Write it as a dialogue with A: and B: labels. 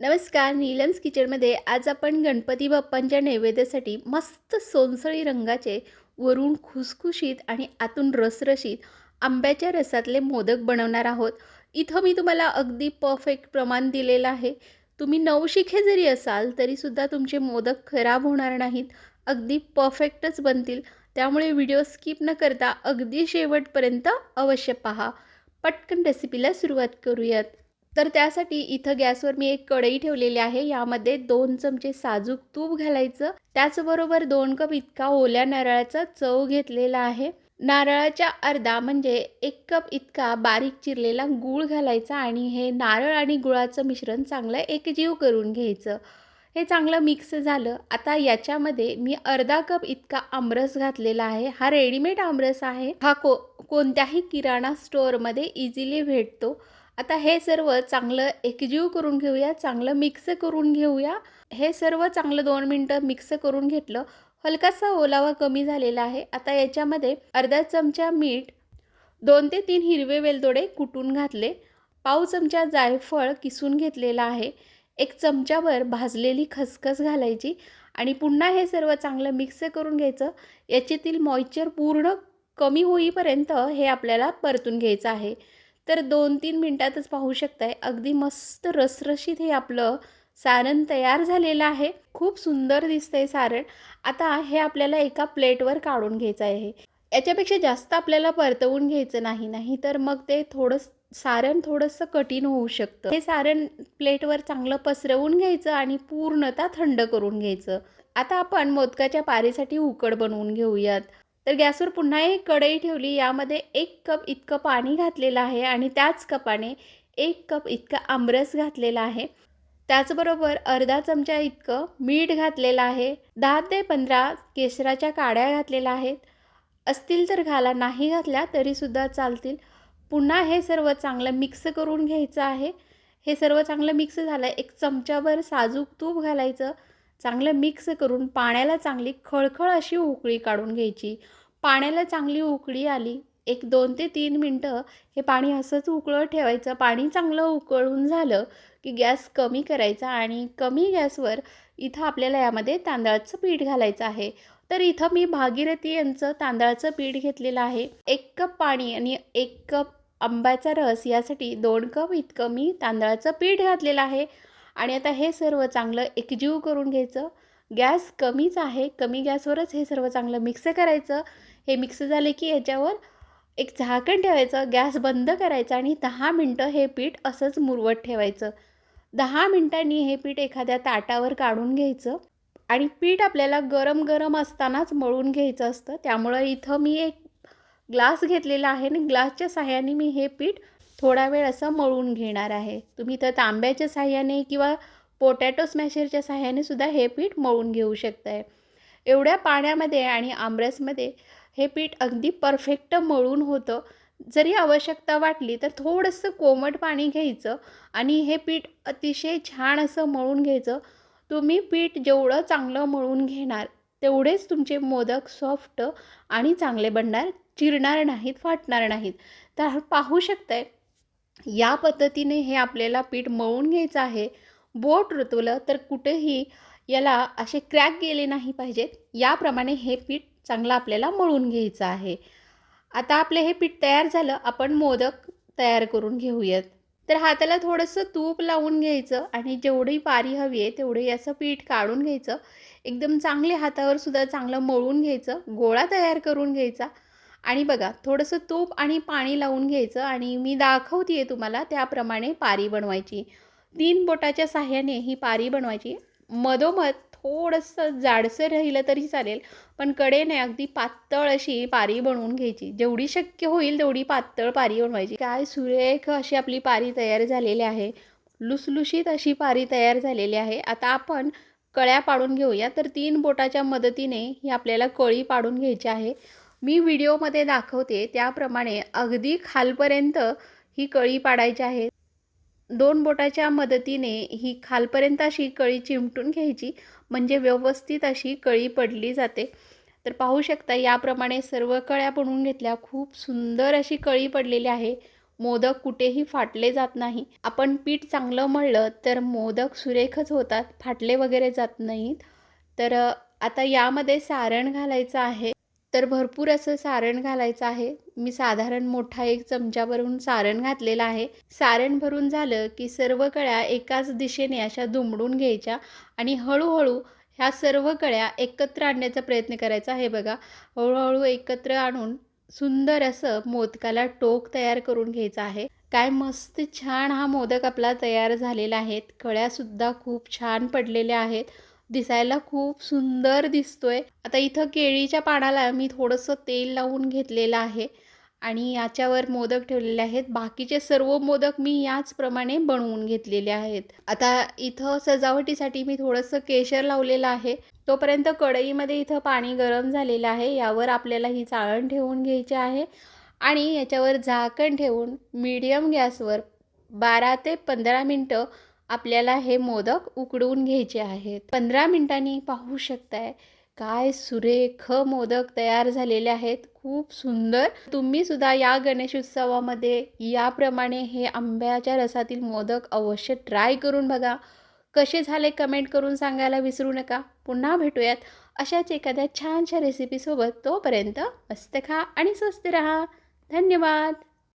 A: नमस्कार नीलम्स किचनमध्ये आज आपण गणपती बाप्पांच्या नैवेद्यासाठी मस्त सोनसळी रंगाचे वरून खुसखुशीत आणि आतून रसरशीत आंब्याच्या रसातले मोदक बनवणार आहोत. इथं मी तुम्हाला अगदी परफेक्ट प्रमाण दिलेलं आहे. तुम्ही नवशिखे जरी असाल तरीसुद्धा तुमचे मोदक खराब होणार नाहीत. अगदी परफेक्टच बनतील. त्यामुळे व्हिडिओ स्किप न करता अगदी शेवटपर्यंत अवश्य पहा. पटकन रेसिपीला सुरुवात करूयात. तर त्यासाठी इथं गॅसवर मी एक कढई ठेवलेली आहे. यामध्ये दोन चमचे साजूक तूप घालायचं. त्याचबरोबर दोन कप इतका ओल्या नारळाचा चव घेतलेला आहे. नारळाच्या अर्धा म्हणजे एक कप इतका बारीक चिरलेला गूळ घालायचा आणि हे नारळ आणि गुळाचं मिश्रण चांगलं एकजीव करून घ्यायचं. हे चांगलं मिक्स झालं. आता याच्यामध्ये मी अर्धा कप इतका आमरस घातलेला आहे. हा रेडीमेड आमरस आहे. हा को कोणत्याही किराणा स्टोअरमध्ये इझिली भेटतो. आता हे सर्व चांगलं एकजीव करून घेऊया चांगलं मिक्स करून घेऊया. हे सर्व चांगलं दोन मिनटं मिक्स करून घेतलं. हलकासा ओलावा कमी झालेला आहे. आता याच्यामध्ये अर्धा चमचा मीठ दोन ते तीन हिरवे वेलदोडे कुटून घातले. पाव चमचा जायफळ किसून घेतलेला आहे. एक चमच्यावर भाजलेली खसखस घालायची आणि पुन्हा हे सर्व चांगलं मिक्स करून घ्यायचं. याच्यातील मॉइश्चर पूर्ण कमी होईपर्यंत हे आपल्याला परतून घ्यायचं आहे. तर दोन तीन मिनटातच पाहू शकताय. अगदी मस्त रसरशीत हे आपलं सारण तयार झालेलं आहे. खूप सुंदर दिसतंय सारण. आता हे आपल्याला एका प्लेटवर काढून घ्यायचं आहे. याच्यापेक्षा जास्त आपल्याला परतवून घ्यायचं नाही. नाही तर मग ते थोडं सारण थोडंसं कठीण होऊ शकतं. हे सारण प्लेटवर चांगलं पसरवून घ्यायचं आणि पूर्णतः थंड करून घ्यायचं. आता आपण मोदकाच्या पारीसाठी उकड बनवून घेऊयात. तर गॅसवर पुन्हा एक कढई ठेवली. यामध्ये एक कप इतकं पाणी घातलेलं आहे आणि त्याच कपाने एक कप इतका आमरस घातलेला आहे. त्याचबरोबर अर्धा चमचा इतकं मीठ घातलेलं आहे. दहा ते पंधरा केसराच्या काड्या घातलेल्या आहेत. असतील तर घाला नाही घातल्या तरीसुद्धा चालतील. पुन्हा हे सर्व चांगलं मिक्स करून घ्यायचं आहे. हे सर्व चांगलं मिक्स झालं एक चमचाभर साजूक तूप घालायचं. चांगलं मिक्स करून पाण्याला चांगली खळखळ अशी उकळी काढून घ्यायची. पाण्याला चांगली उकळी आली. एक दोन ते तीन मिनटं हे पाणी असंच उकळत ठेवायचं. पाणी चांगलं उकळून झालं की गॅस कमी करायचा आणि कमी गॅसवर इथं आपल्याला यामध्ये तांदळाचं पीठ घालायचं आहे. तर इथं मी भागीरथी यांचं तांदळाचं पीठ घेतलेलं आहे. एक कप पाणी आणि एक कप आंब्याचा रस यासाठी दोन कप इतकं मी तांदळाचं पीठ घातलेलं आहे. आणि आता हे सर्व चांगलं एकजीव करून घ्यायचं. गॅस कमीच आहे. कमी गॅसवरच हे सर्व चांगलं मिक्स करायचं. हे मिक्स झाले की याच्यावर एक झाकण ठेवायचं गॅस बंद करायचा आणि दहा मिनटं हे पीठ असंच मुरवत ठेवायचं. दहा मिनटांनी हे पीठ एखाद्या ताटावर काढून घ्यायचं आणि पीठ आपल्याला गरम गरम असतानाच मळून घ्यायचं असतं. त्यामुळं इथं मी एक ग्लास घेतलेला आहे आणि ग्लासच्या साह्याने मी हे पीठ थोडा वेळ असं मळून घेणार आहे. तुम्ही तर तांब्याच्या साह्याने किंवा पोटॅटो स्मॅशरच्या साह्याने सुद्धा हे पीठ मळून घेऊ शकताय. एवढ्या पाण्यामध्ये आणि आमरसमध्ये हे पीठ अगदी परफेक्ट मळून होतं. जरी आवश्यकता वाटली तर थोडंसं कोमट पाणी घ्यायचं आणि हे पीठ अतिशय छान असं मळून घ्यायचं. तुम्ही पीठ जेवढं चांगलं मळून घेणार तेवढेच तुमचे मोदक सॉफ्ट आणि चांगले बनणार चिरणार नाहीत फाटणार नाहीत. तर पाहू शकताय या पद्धतीने हे आपल्याला पीठ मळून घ्यायचं आहे. बोट रुतवलं तर कुठेही याला असे क्रॅक गेले नाही पाहिजेत. याप्रमाणे हे पीठ चांगलं आपल्याला मळून घ्यायचं आहे. आता आपलं हे पीठ तयार झालं आपण मोदक तयार करून घेऊयात. तर हाताला थोडंसं तूप लावून घ्यायचं आणि जेवढी पारी हवी आहे तेवढे याचं पीठ काढून घ्यायचं. एकदम चांगले हातावर सुद्धा चांगलं मळून घ्यायचं गोळा तयार करून घ्यायचा. आणि बघा थोडंसं तूप आणि पाणी लावून घ्यायचं आणि मी दाखवते आहे तुम्हाला त्याप्रमाणे पारी बनवायची. तीन बोटाच्या साह्याने ही पारी बनवायची. मधोमध थोडंसं जाडसर राहिलं तरी चालेल पण कडेने अगदी पातळ अशी पारी बनवून घ्यायची. जेवढी शक्य होईल तेवढी पातळ पारी बनवायची. काय सुरेख अशी आपली पारी तयार झालेली आहे. लुसलुशीत अशी पारी तयार झालेली आहे. आता आपण कळ्या पाडून घेऊया. तर तीन बोटाच्या मदतीने ही आपल्याला कळी पाडून घ्यायची आहे. मी व्हिडिओमध्ये दाखवते त्याप्रमाणे अगदी खालपर्यंत ही कळी पाडायची आहे. दोन बोटाच्या मदतीने ही खालपर्यंत अशी कळी चिमटून घ्यायची म्हणजे व्यवस्थित अशी कळी पडली जाते. तर पाहू शकता याप्रमाणे सर्व कळ्या बनवून घेतल्या. खूप सुंदर अशी कळी पडलेली आहे. मोदक कुठेही फाटले जात नाही. आपण पीठ चांगलं मळलं तर मोदक सुरेखच होतात. फाटले वगैरे जात नाहीत. तर आता यामध्ये सारण घालायचं आहे. तर भरपूर असं सारण घालायचं आहे. मी साधारण मोठा एक चमचा भरून सारण घातलेलं आहे. सारण भरून झालं की सर्व कळ्या एकाच दिशेने अशा दुमडून घ्यायच्या आणि हळूहळू ह्या सर्व कळ्या एकत्र आणण्याचा प्रयत्न करायचा. आहे बघा हळूहळू एकत्र आणून सुंदर असं मोदकाला टोक तयार करून घ्यायचं आहे. काय मस्त छान हा मोदक आपला तयार झालेला आहेत कळ्यासुद्धा खूप छान पडलेल्या आहेत. दिसायला खूप सुंदर दिसतोय. आता इथं केळीच्या पानाला मी थोडंसं तेल लावून घेतलेलं आहे आणि याच्यावर मोदक ठेवलेले आहेत. बाकीचे सर्व मोदक मी याचप्रमाणे बनवून घेतलेले आहेत. आता इथं सजावटीसाठी मी थोडंसं केशर लावलेलं आहे. तोपर्यंत कढईमध्ये इथं पाणी गरम झालेलं आहे. यावर आपल्याला ही चाळण ठेवून घ्यायची आहे आणि याच्यावर झाकण ठेवून मीडियम गॅसवर बारा ते पंधरा मिनटं आपल्याला हे मोदक उकडवून घ्यायचे आहेत. पंधरा मिनिटांनी पाहू शकताय काय सुरेख मोदक तयार झालेले आहेत. खूप सुंदर. तुम्ही सुद्धा या गणेश उत्सवामध्ये याप्रमाणे हे आंब्याच्या रसातील मोदक अवश्य ट्राय करून बघा. कसे झाले कमेंट करून सांगायला विसरू नका. पुन्हा भेटूयात अशाच एखाद्या छानशा रेसिपीसोबत तोपर्यंत मस्त खा आणि स्वस्त रहा. धन्यवाद.